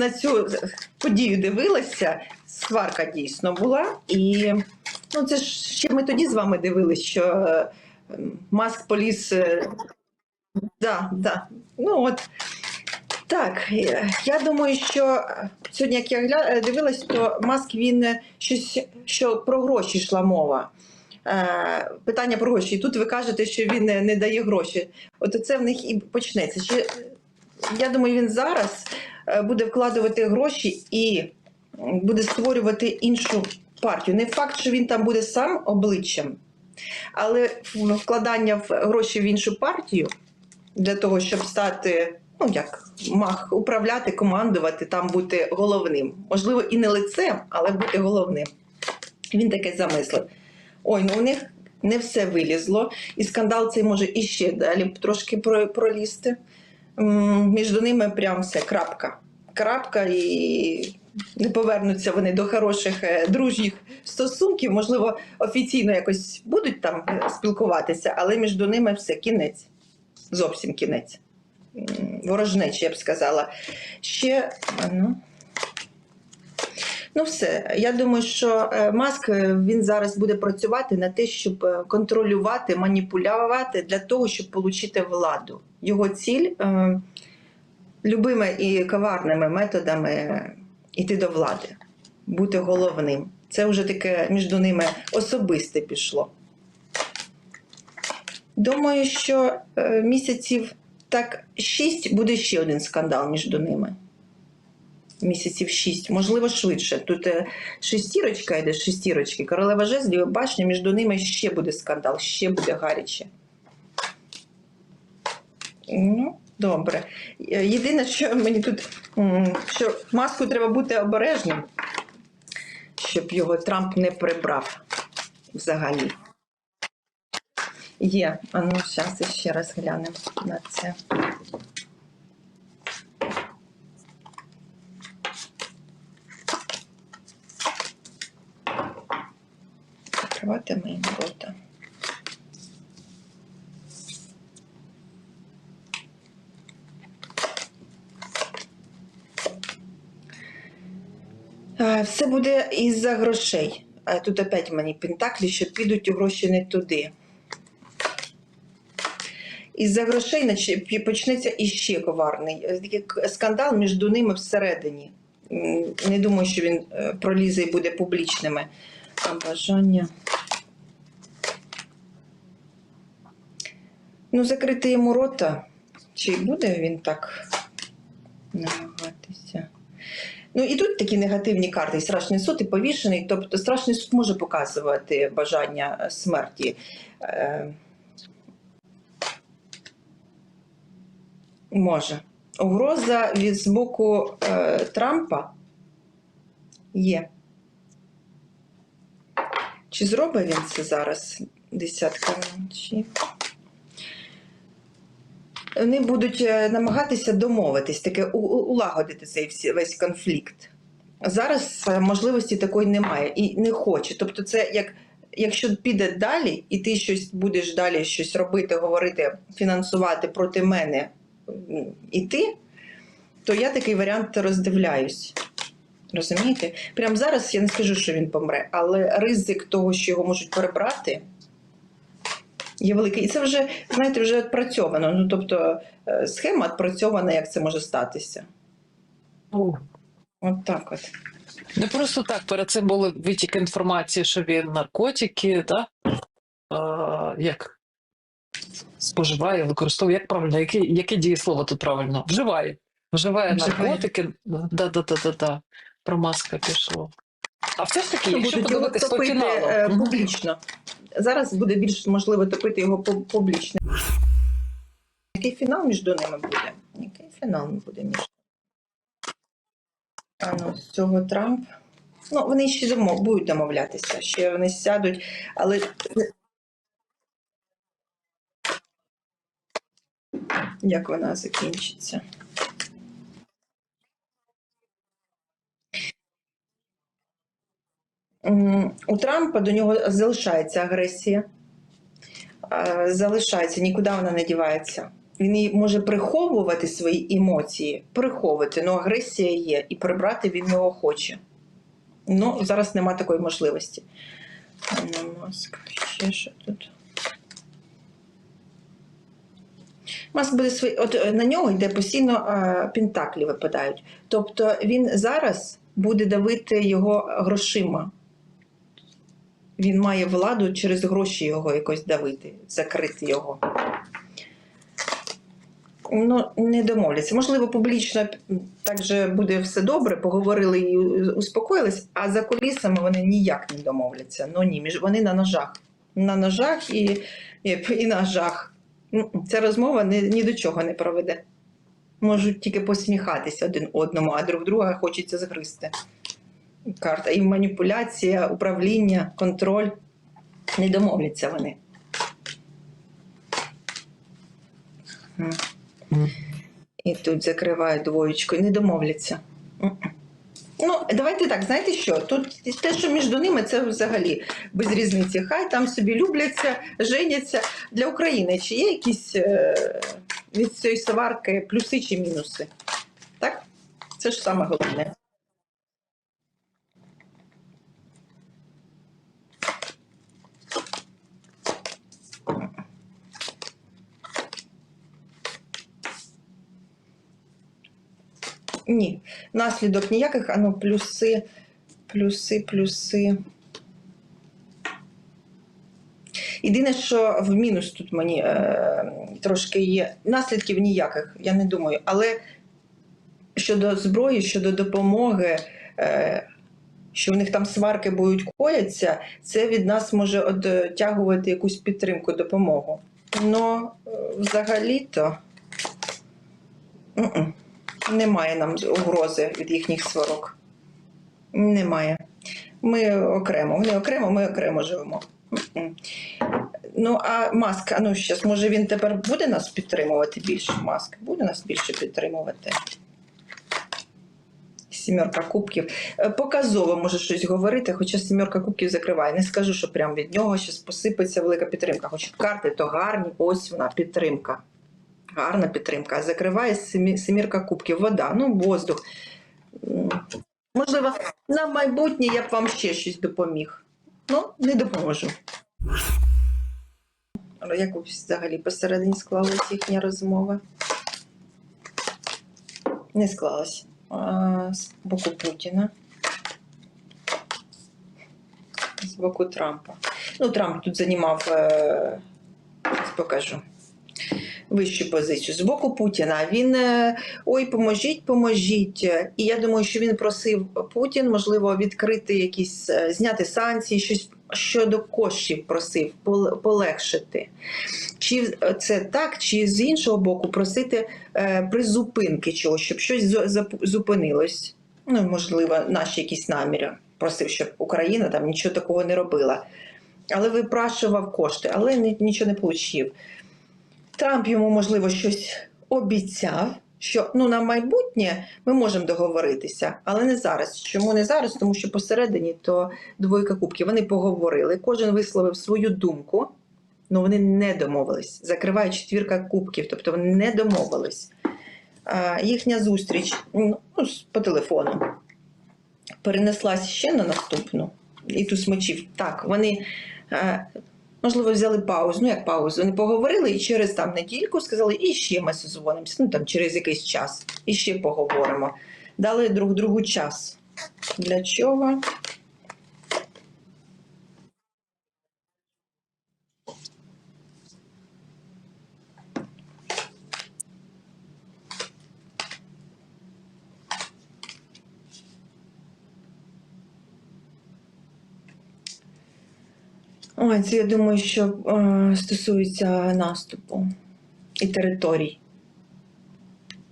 на цю подію дивилася, сварка дійсно була. І ну, це ж ще ми тоді з вами дивилися, що е, маск поліз. е, Да, да. Ну от так, е, я думаю, що сьогодні, як я е, дивилась, то маск він щось, що про гроші йшла мова. Питання про гроші. І тут ви кажете, що він не, дає гроші. От це в них і почнеться. Чи, я думаю, він зараз буде вкладувати гроші і буде створювати іншу партію. Не факт, що він там буде сам обличчям, але вкладання в гроші в іншу партію для того, щоб стати, ну як мах, управляти, командувати, там бути головним. Можливо, і не лицем, але бути головним. Він таке замислив. Ой, ну у них не все вилізло, і скандал цей може іще далі трошки пролізти. Між ними прям все крапка. Крапка, і не повернуться вони до хороших е, дружніх стосунків. Можливо, офіційно якось будуть там е, спілкуватися, але між ними все кінець. Зовсім кінець. Ворожнечі, я б сказала. Ще. ну. Ну, все. Я думаю, що е, Маск він зараз буде працювати на те, щоб контролювати, маніпулювати для того, щоб отримати владу. Його ціль любими і коварними методами йти до влади, бути головним. Це вже таке між ними особисте пішло. Думаю, що е, місяців так шість буде ще один скандал між ними. Місяців шість, можливо, швидше. Тут е, шестірочка йде, шестірочки. Королева жезлів, башня, між ними ще буде скандал, ще буде гаряче. Ну, добре. Е, Єдине, що мені тут, що маску треба бути обережним, щоб його Трамп не прибрав взагалі. Є. А ну, зараз ще раз глянемо на це. Закривати моїм рота. Все буде із-за грошей. Тут опять мені пентаклі, що підуть гроші не туди. Із-за грошей почнеться іще коварний е, скандал між ними всередині. Не думаю, що він е, пролізе і буде публічними. А бажання. Ну, закрити йому рота. Чи буде він так намагатися? Ну і тут такі негативні карти. І страшний суд і повішений. Тобто страшний суд може показувати бажання е, смерті. Е, Може. Угроза від з боку е, Трампа є. Чи зробить він це зараз? Десятка. Вони будуть е, намагатися домовитись, таке улагодити цей весь конфлікт. Зараз е, можливості такої немає і не хоче. Тобто, це як якщо піде далі, і ти щось будеш далі щось робити, говорити, фінансувати проти мене м, іти, то я такий варіант роздивляюсь. Розумієте? Прямо зараз я не скажу, що він помре, але ризик того, що його можуть перебрати, є великий. І це вже, знаєте, вже відпрацьовано. Ну, тобто е, схема відпрацьована, як це може статися. От так от. Не просто так. Перед цим були витік інформації, що він наркотики, да? а, як споживає, використовує. Як правильно, яке, яке дієслово тут правильно? Вживає. Вживає Вживає. наркотики. Да, да, да, да, да. Про маска пішло. А все ж таки, якщо подивитись по фіналу. е, публічно. Зараз буде більш можливо топити його публічно. Який фінал між ними буде? Який фінал буде між? А ну, з цього Трамп. Ну, вони ще домов, будуть домовлятися, ще вони сядуть, але. Як вона закінчиться? У Трампа до нього залишається агресія, Е, залишається, нікуди вона не дівається. він може приховувати свої емоції, приховувати, ну агресія є, і прибрати він його хоче. Ну, зараз нема такої можливості. Маск, ще що тут. Маск буде свої. От е, на нього йде постійно е, пентаклі випадають. Тобто він зараз буде давити його грошима. Він має владу через гроші його якось давити, закрити його. Ну, не домовляться. Можливо, публічно так же буде все добре, поговорили і успокоїлись, а за кулісами вони ніяк не домовляться. Ну ні, вони на ножах. На ножах і, і, і на жах. Ця розмова ні, ні до чого не проведе. Можуть тільки посміхатися один одному, а друг друга хочеться згризти. Карта. І маніпуляція, управління, контроль. Не домовляться вони. І тут закриваю двоєчкою, не домовляться. Ну, давайте так, знаєте що? Тут те, що між ними, це взагалі без різниці. Хай там собі любляться, женяться. Для України чи є якісь е, від цієї сварки плюси чи мінуси? Так? Це ж саме головне. Ні, наслідок ніяких, а ну плюси, плюси, плюси. Єдине, що в мінус тут мені е, трошки є. Наслідків ніяких, я не думаю. Але щодо зброї, щодо допомоги, е, що в них там сварки будуть кояться, це від нас може одтягувати якусь підтримку, допомогу. Ну, е, взагалі-то. м-м. Немає нам угрози від їхніх сварок. Немає. Ми окремо. Вони окремо, ми окремо живемо. Ну, а Маск, ну щас, може він тепер буде нас підтримувати більше? Маск буде нас більше підтримувати. Сімерка кубків. Е, Показово може щось говорити, хоча сімерка кубків закриває. Не скажу, що прям від нього щось посипеться велика підтримка. Хоч карти то гарні, ось вона підтримка. Гарна підтримка. Закриває семірка кубків. Вода, ну, воздух. Можливо, на майбутнє я б вам ще щось допоміг. Ну, не допоможу. Як взагалі посередині склалась їхня розмова? Не склалась. А, з боку Путіна. З боку Трампа. Ну, Трамп тут займав, е, покажу вищу позицію. З боку Путіна він е, ой, поможіть, поможіть. І я думаю, що він просив Путін, можливо, відкрити якісь е, зняти санкції, щось щодо коштів просив пол- полегшити. Чи це так, чи з іншого боку просити е, призупинки чогось, щоб щось зупинилось. Ну, можливо, наші якісь наміри. Просив, щоб Україна там нічого такого не робила. Але випрашував кошти, але нічого не отримав. Трамп йому, можливо, щось обіцяв, що ну, на майбутнє ми можемо договоритися, але не зараз. Чому не зараз? Тому що посередині то двойка кубків. Вони поговорили, кожен висловив свою думку, але вони не домовились. Закриває четвірка кубків, тобто вони не домовились. А, їхня зустріч ну, по телефону перенеслась ще на наступну. І ту смочів. Так, вони. Можливо, взяли паузу. Ну, як паузу? Вони поговорили і через там недільку сказали, і ще ми созвонимося. Ну там через якийсь час. І ще поговоримо. Дали друг другу час. Для чого? Ой, це я думаю, що е, стосується наступу і територій.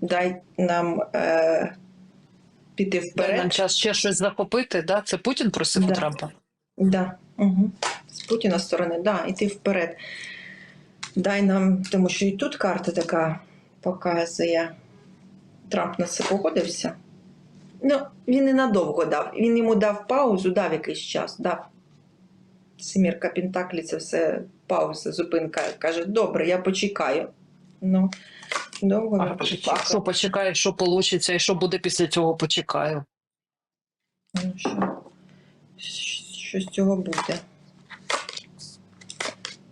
Дай нам е, піти Дай вперед. нам час ще щось захопити, да? Це Путін просив у Да. Трампа. Да. Угу. З Путіна сторони, да, іти вперед. Дай нам, тому що і тут карта така показує. Трамп на це погодився. Ну, він ненадовго дав. Він йому дав паузу, дав якийсь час, дав. Семірка Пентаклі це все пауза, зупинка. Каже, добре, я почекаю. Ну, довго А, не а почекаю. що почекає, що вийде, і що буде після цього, почекаю. Ну, що, що з цього буде?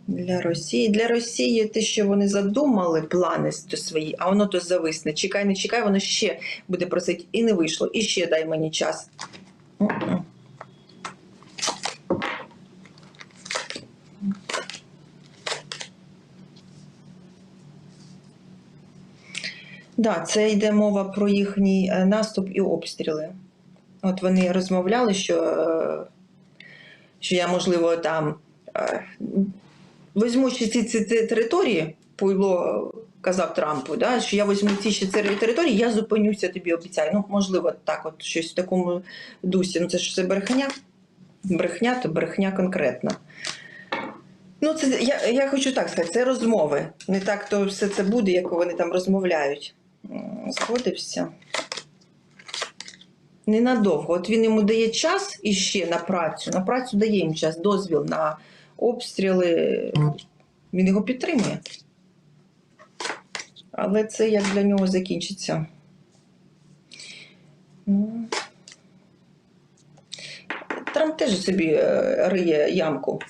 Для Росії. Для Росії те, що вони задумали, плани свої, а воно то зависне. Чекай, не чекай, воно ще буде просити. І не вийшло. І ще дай мені час. М-м. Да, це йде мова про їхній е, наступ і обстріли. От вони розмовляли, що, е, що я, можливо, там е, візьму ще ці, ці, ці території, Пуйло казав Трампу, да, що я візьму ці ще ці території, я зупинюся, тобі обіцяю. Ну, можливо, так, от щось в такому дусі. Ну, це ж все брехня. Брехня, то брехня конкретна. Ну, це я, я хочу так сказати, це розмови. Не так то все це буде, як вони там розмовляють. Згодився. Ненадовго. От він йому дає час іще на працю. На працю дає їм час, дозвіл на обстріли. Він його підтримує. Але це як для нього закінчиться. Ну. Трамп теж собі е, риє ямку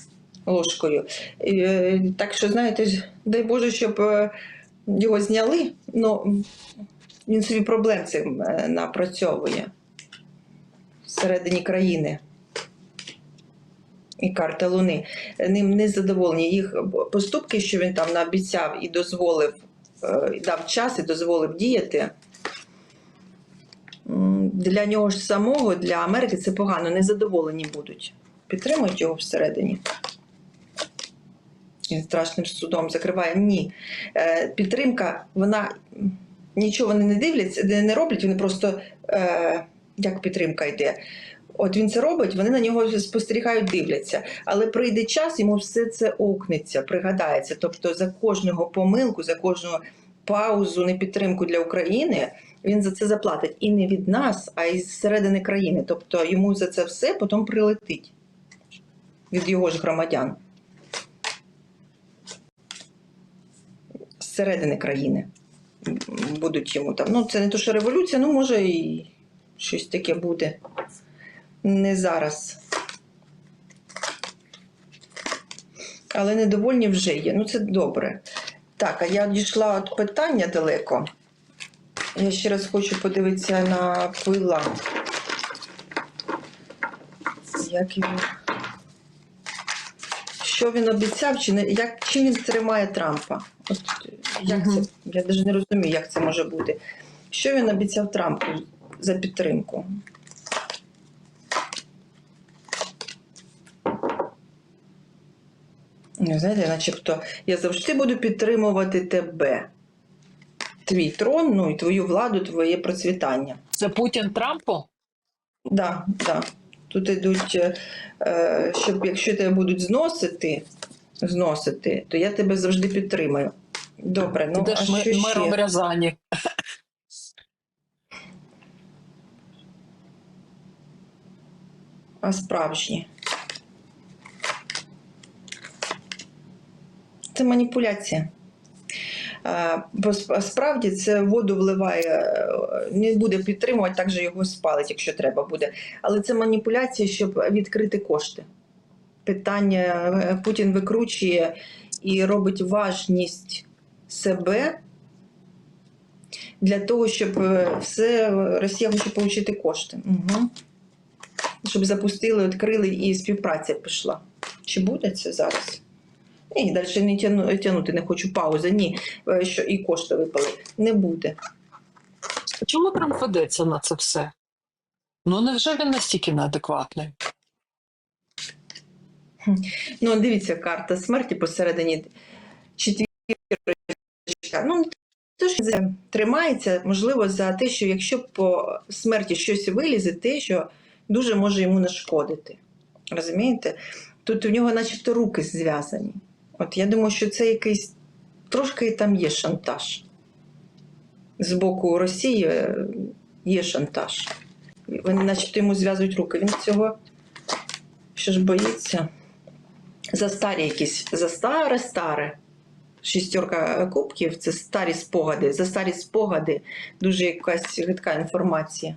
ложкою. Е, так що, знаєте, дай Боже, щоб е, його зняли, ну він собі проблем цим е, напрацьовує всередині країни. І карта Луни. Ним не задоволені. Їх поступки, що він там наобіцяв і дозволив, е, дав час і дозволив діяти. Для нього ж самого, для Америки це погано, незадоволені будуть. Підтримують його всередині. Страшним судом закриває. Ні. Е, Підтримка, вона нічого не дивляться, не роблять, вони просто е, як підтримка йде. От він це робить, вони на нього спостерігають, дивляться. Але прийде час, йому все це окнеться, пригадається. Тобто за кожного помилку, за кожну паузу, непідтримку для України, він за це заплатить і не від нас, а із середини країни. Тобто йому за це все потім прилетить від його ж громадян. Зсередини країни будуть йому там. Ну, це не то, що революція, ну може і щось таке буде. Не зараз. Але недовольні вже є. Ну, це добре. Так, а я дійшла від питання далеко. Я ще раз хочу подивитися на пила. Як він... Що він обіцяв, чи не як чим він тримає Трампа? От як це? Я навіть не розумію, як це може бути. Що він обіцяв Трампу за підтримку? Ну, знаєте, начебто я завжди буду підтримувати тебе. Твій трон, ну і твою владу, твоє процвітання. Це Путін Трампу? Да, да. Тут йдуть, е, щоб якщо тебе будуть зносити, зносити, то я тебе завжди підтримаю. Добре, ну Де а ми, що ще? Рязані? А справжні. Це маніпуляція. Справді це воду вливає, е, не буде підтримувати, так же його спалить, якщо треба буде. Але це маніпуляція, щоб відкрити кошти. Питання е, Путін викручує і робить важність себе для того, щоб е, все Росія хоче отримати кошти. Угу. Щоб запустили, відкрили і співпраця пішла. Чи буде це зараз? Ні, далі не тяну, тягнути, не хочу паузи. Ні, е, що і кошти випали. Не буде. Чому Трамп ведеться на це все? Ну невже він настільки неадекватний? Ну, дивіться, карта смерті посередині четвірка. Ну, то що це тримається, можливо, за те, що якщо по смерті щось вилізе, те, що дуже може йому нашкодити. Розумієте? Тут у нього начебто руки зв'язані. От я думаю, що це якийсь трошки там є шантаж. З боку Росії е, є шантаж. Вони начебто йому зв'язують руки. Він цього що ж боїться. За старі якісь, за старе старе. шістерка кубків це старі спогади. За старі спогади дуже якась гидка інформація.